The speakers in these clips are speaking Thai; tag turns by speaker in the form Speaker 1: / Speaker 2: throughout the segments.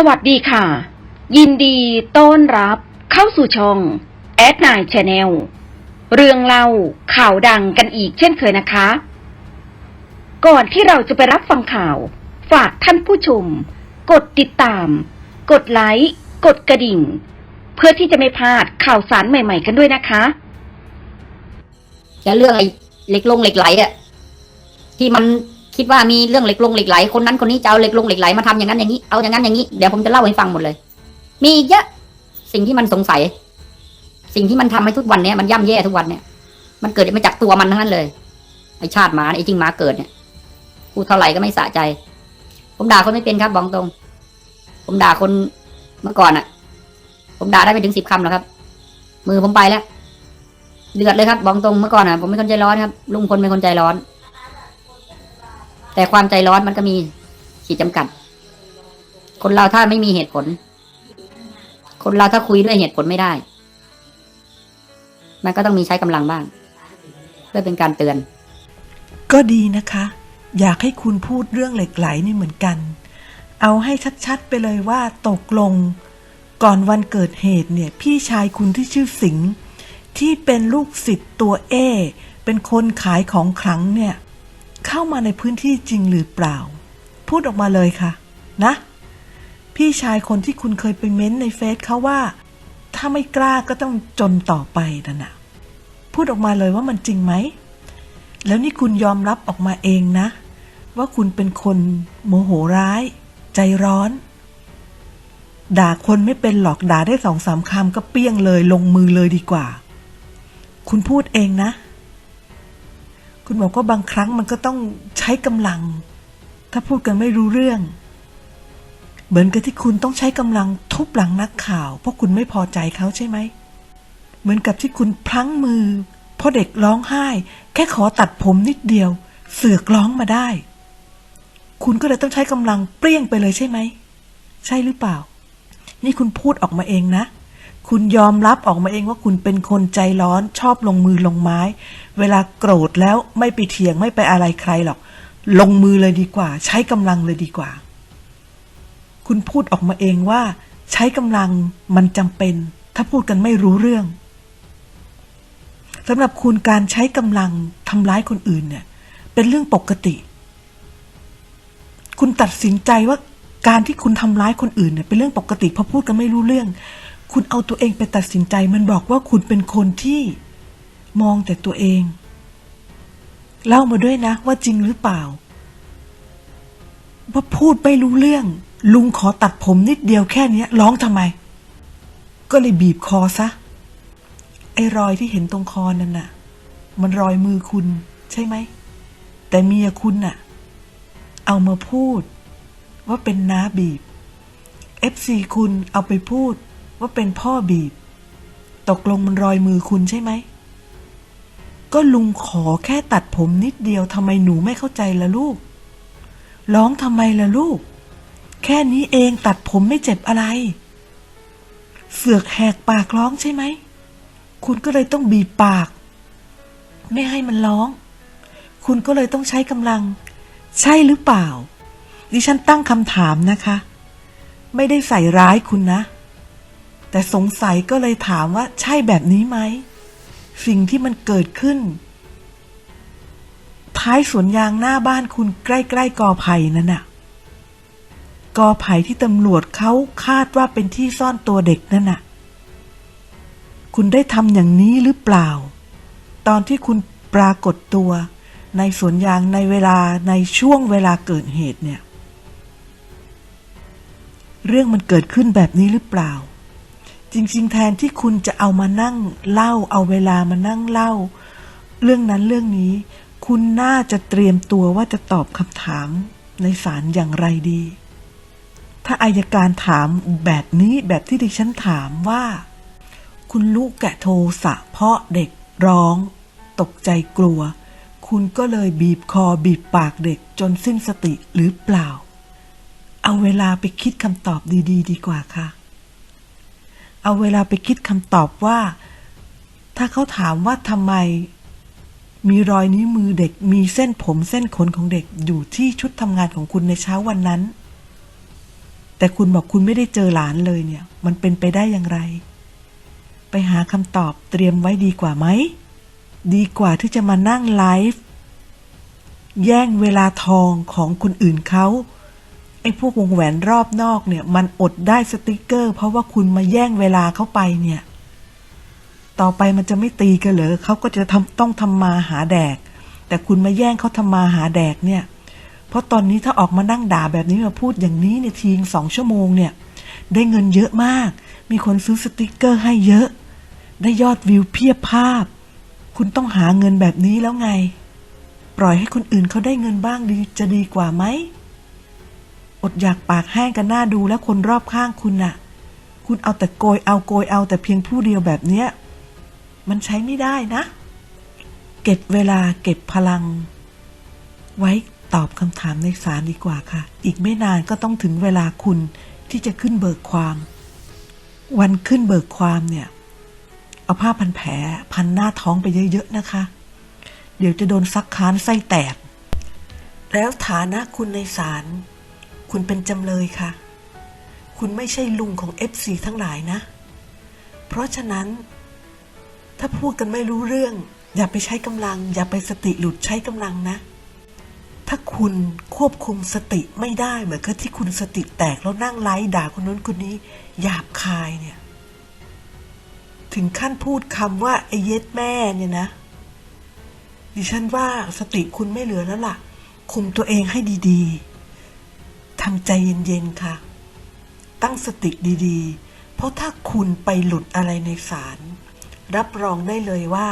Speaker 1: สวัสดีค่ะ ยินดีต้อนรับเข้าสู่ช่องแอดไนชาแนลเรื่องเล่าข่าวดังกันอีกเช่นเคยนะคะ ก่อนที่เราจะไปรับฟังข่าว ฝากท่านผู้ชม กดติดตาม กดไลค์กดกระดิ่ง เพื่อที่จะไม่พลาดข่าวสารใหม่ ๆ กันด้วยนะคะ
Speaker 2: จะเรื่องไอ้เหล็กลงเหล็กไหลอะที่มัน คิดว่ามีเรื่องเหล็กลงเหล็กไหลคนนั้นคนนี้จะเอาเหล็กลงเหล็กไหลมาทำอย่างนั้นอย่างนี้เอาอย่างนั้นอย่างนี้เดี๋ยวผมจะเล่าให้ฟังหมดเลย มีเยอะสิ่งที่มันสงสัย สิ่งที่มันทำให้ทุกวันเนี้ยมันย่ำแย่ทุกวันเนี่ยมันเกิดมาจากตัวมันทั้งนั้นเลยไอชาติหมาไอจริงหมาเกิดเนี่ยพูดเท่าไหร่ก็ไม่สะใจ ผมด่าคนไม่เป็นครับบอกตรง ผมด่าคนเมื่อก่อนอะผมด่าได้ไม่ถึงสิบคำหรอกครับ มือผมไปแล้วเดือดเลยครับบอกตรงเมื่อก่อนอะผมเป็นคนใจร้อนครับลุงพลเป็นคนใจร้อน แต่ความใจร้อนมันก็มีขีดจำกัด คนเราถ้าไม่มีเหตุผล คนเราถ้าคุยด้วยเหตุผลไม่ได้ มันก็ต้องมีใช้กำลังบ้าง เพื่อเป็นการเตือน
Speaker 3: ก็ดีนะคะ อยากให้คุณพูดเรื่องเหล็กไหลนี่เหมือนกัน เอาให้ชัดๆไปเลยว่าตกลง ก่อนวันเกิดเหตุเนี่ย พี่ชายคุณที่ชื่อสิงห์ที่เป็นลูกศิษย์ตัวเอ เป็นคนขายของขลังเนี่ย เข้ามาในพื้นที่จริงหรือเปล่า พูดออกมาเลยค่ะ นะ พี่ชายคนที่คุณเคยไปเม้นในเฟซเขาว่า ถ้าไม่กล้าก็ต้องจนต่อไปนั่นนะพูดออกมาเลยว่ามันจริงไหม แล้วนี่คุณยอมรับออกมาเองนะ ว่าคุณเป็นคนโมโหร้าย ใจร้อน ด่าคนไม่เป็นหรอกด่าได้สองสามคำก็เปี้ยงเลยลงมือเลยดีกว่า คุณพูดเองนะ คุณบอกว่าบางครั้งมันก็ต้องใช้กำลัง ถ้าพูดกันไม่รู้เรื่อง เหมือนกับที่คุณต้องใช้กำลังทุบหลังนักข่าว เพราะคุณไม่พอใจเขาใช่ไหม เหมือนกับที่คุณพลั้งมือ เพราะเด็กร้องไห้ แค่ขอตัดผมนิดเดียว เสือกร้องมาได้ คุณก็เลยต้องใช้กำลังเปรี้ยงไปเลยใช่ไหม ใช่หรือเปล่า นี่คุณพูดออกมาเองนะ คุณยอมรับออกมาเองว่าคุณเป็นคนใจร้อนชอบลงมือลงไม้ เวลาโกรธแล้วไม่ไปเถียงไม่ไปอะไรใครหรอก ลงมือเลยดีกว่า ใช้กำลังเลยดีกว่า คุณพูดออกมาเองว่า ใช้กำลังมันจำเป็น ถ้าพูดกันไม่รู้เรื่องสำหรับคุณการใช้กำลังทำร้ายคนอื่นเนี่ย เป็นเรื่องปกติ คุณตัดสินใจว่าการที่คุณทำร้ายคนอื่นเนี่ยเป็นเรื่องปกติเพราะพูดกันไม่รู้เรื่อง คุณเอาตัวเองไปตัดสินใจมันบอกว่าคุณเป็นคนที่มองแต่ตัวเอง เล่ามาด้วยนะว่าจริงหรือเปล่า ว่าพูดไม่รู้เรื่อง ลุงขอตัดผมนิดเดียวแค่นี้ร้องทำไม ก็เลยบีบคอซะ ไอ้รอยที่เห็นตรงคอนั่นน่ะ มันรอยมือคุณ ใช่ไหม แต่เมียคุณน่ะ เอามาพูด ว่าเป็นน้าบีบ FC คุณเอาไปพูด ว่าเป็นพ่อบีบ ตกลงมันรอยมือคุณใช่ไหม ก็ลุงขอแค่ตัดผมนิดเดียวทำไมหนูไม่เข้าใจล่ะลูก ร้องทำไมล่ะลูก แค่นี้เองตัดผมไม่เจ็บอะไร เสือกแหกปากร้องใช่ไหม คุณก็เลยต้องบีบปาก ไม่ให้มันร้อง คุณก็เลยต้องใช้กำลัง ใช่หรือเปล่า ดิฉันตั้งคำถามนะคะ ไม่ได้ใส่ร้ายคุณนะ แต่สงสัยก็เลยถามว่าใช่แบบนี้ไหม สิ่งที่มันเกิดขึ้น ท้ายสวนยางหน้าบ้านคุณใกล้ ๆกอไผ่นั่นน่ะ กอไผ่ที่ตำรวจเขาคาดว่าเป็นที่ซ่อนตัวเด็กนั่นน่ะ คุณได้ทำอย่างนี้หรือเปล่า ตอนที่คุณปรากฏตัวในสวนยางในเวลาในช่วงเวลาเกิดเหตุเนี่ย เรื่องมันเกิดขึ้นแบบนี้หรือเปล่า จริง ๆ แทนที่คุณจะเอามานั่งเล่า เอาเวลามานั่งเล่า เรื่องนั้นเรื่องนี้ คุณน่าจะเตรียมตัวว่าจะตอบคำถามในศาลอย่างไรดี ถ้าอายการถามแบบนี้แบบที่ดิฉันถามว่า คุณลูกแกะโทสะเพราะเด็กร้อง ตกใจกลัว คุณก็เลยบีบคอบีบปากเด็กจนสิ้นสติหรือเปล่า เอาเวลาไปคิดคำตอบดี ๆ ดีกว่าค่ะ เอาเวลาไปคิดคำตอบว่า ถ้าเขาถามว่าทำไม มีรอยนิ้วมือเด็กมีเส้นผมเส้นขนของเด็กอยู่ที่ชุดทำงานของคุณในเช้าวันนั้น แต่คุณบอกคุณไม่ได้เจอหลานเลยเนี่ย มันเป็นไปได้อย่างไร ไปหาคำตอบเตรียมไว้ดีกว่าไหม ดีกว่าที่จะมานั่งไลฟ์แย่งเวลาทองของคนอื่นเขา อ้พวกวงแหวนรอบนอกเนี่ย มันอดได้สติกเกอร์ เพราะว่าคุณมาแย่งเวลาเขาไปเนี่ย ต่อไปมันจะไม่ตีกันเหรอเขาก็จะทำต้องทำมาหาแดก แต่คุณมาแย่งเขาทำมาหาแดกเนี่ย เพราะตอนนี้ถ้าออกมานั่งด่าแบบนี้มาพูดอย่างนี้ในทีงสองชั่วโมงเนี่ย ได้เงินเยอะมาก มีคนซื้อสติกเกอร์ให้เยอะ ได้ยอดวิวเพียบภาพ คุณต้องหาเงินแบบนี้แล้วไง ปล่อยให้คนอื่นเขาได้เงินบ้างดีจะดีกว่าไหม อดอยากปากแห้งกันหน้าดูแล้วคนรอบข้างคุณน่ะ คุณเอาแต่โกยเอาโกยเอาแต่เพียงผู้เดียวแบบเนี้ย มันใช้ไม่ได้นะ เก็บเวลาเก็บพลัง ไว้ตอบคำถามในศาลดีกว่าค่ะ อีกไม่นานก็ต้องถึงเวลาคุณที่จะขึ้นเบิกความ วันขึ้นเบิกความเนี่ย เอาผ้าพันแผลพันหน้าท้องไปเยอะ ๆ นะคะ เดี๋ยวจะโดนซักค้านไส้แตก แล้วฐานะคุณในศาล คุณเป็นจำเลยค่ะ คุณไม่ใช่ลุงของเอฟซีทั้งหลายนะ เพราะฉะนั้น ถ้าพูดกันไม่รู้เรื่อง อย่าไปใช้กำลัง อย่าไปสติหลุดใช้กำลังนะ ถ้าคุณควบคุมสติไม่ได้เหมือนกับที่คุณสติแตกแล้วนั่งไล่ด่าคนนู้นคนนี้หยาบคายเนี่ย ถึงขั้นพูดคำว่าไอ้เย็ดแม่เนี่ยนะ ดิฉันว่าสติคุณไม่เหลือแล้วล่ะ คุมตัวเองให้ดีๆำใจเย็นๆค่ะ ตั้งสติดีๆ เพราะถ้าคุณไปหลุดอะไรในศาลรับรองได้เลยว่า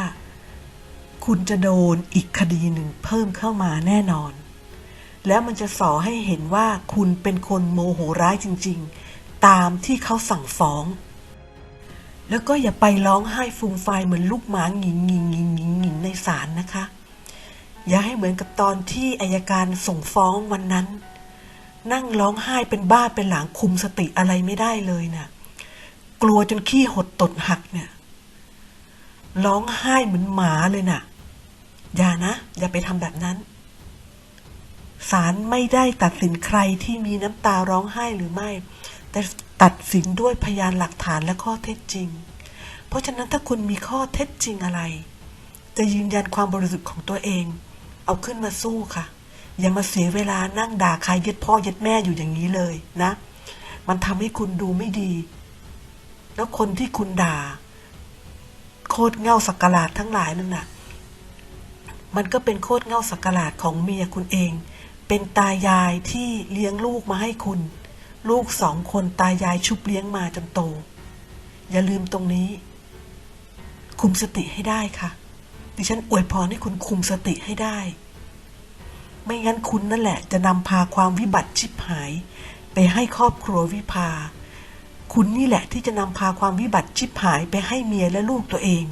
Speaker 3: คุณจะโดนอีกคดีหนึ่งเพิ่มเข้ามาแน่นอน แล้วมันจะสอให้เห็นว่าคุณเป็นคนโมโหร้ายจริงๆ ตามที่เขาสั่งฟ้อง แล้วก็อย่าไปร้องไห้ฟูมไฟเหมือนลูกหมาหงิงหงิงหงิงหงิงหงิงในศาลนะคะ อย่าให้เหมือนกับตอนที่อายการส่งฟ้องวันนั้น นั่งร้องไห้เป็นบ้าเป็นหลังคุมสติอะไรไม่ได้เลยนะ่ะ กลัวจนขี้หดตดหักเนี่ย ร้องไห้เหมือนหมาเลยน่ะ อย่านะ อย่าไปทำแบบนั้นศาลไม่ได้ตัดสินใครที่มีน้ำตาร้องไห้หรือไม่ แต่ตัดสินด้วยพยานหลักฐานและข้อเท็จจริง เพราะฉะนั้นถ้าคุณมีข้อเท็จจริงอะไร จะยืนยันความบริสุทธิ์ของตัวเอง เอาขึ้นมาสู้ค่ะ อย่ามาเสียเวลานั่งด่าใครยึดพ่อยึดแม่อยู่อย่างนี้เลยนะ มันทำให้คุณดูไม่ดี แล้วคนที่คุณด่า โคตรเง่าสักกลาดทั้งหลายนั่นน่ะ มันก็เป็นโคตรเง่าสักกลาดของเมียคุณเอง เป็นตายายที่เลี้ยงลูกมาให้คุณ ลูกสองคนตายายชุบเลี้ยงมาจนโต อย่าลืมตรงนี้ คุมสติให้ได้ค่ะ ดิฉันอวยพรให้คุณคุมสติให้ได้ ไม่งั้นคุณนั่นแหละ จะนำพาความวิบัติชิบหาย ไปให้ครอบครัววิภา คุณนี่แหละที่จะนำพาความวิบัติชิบหายไปให้เมียและลูกตัวเอง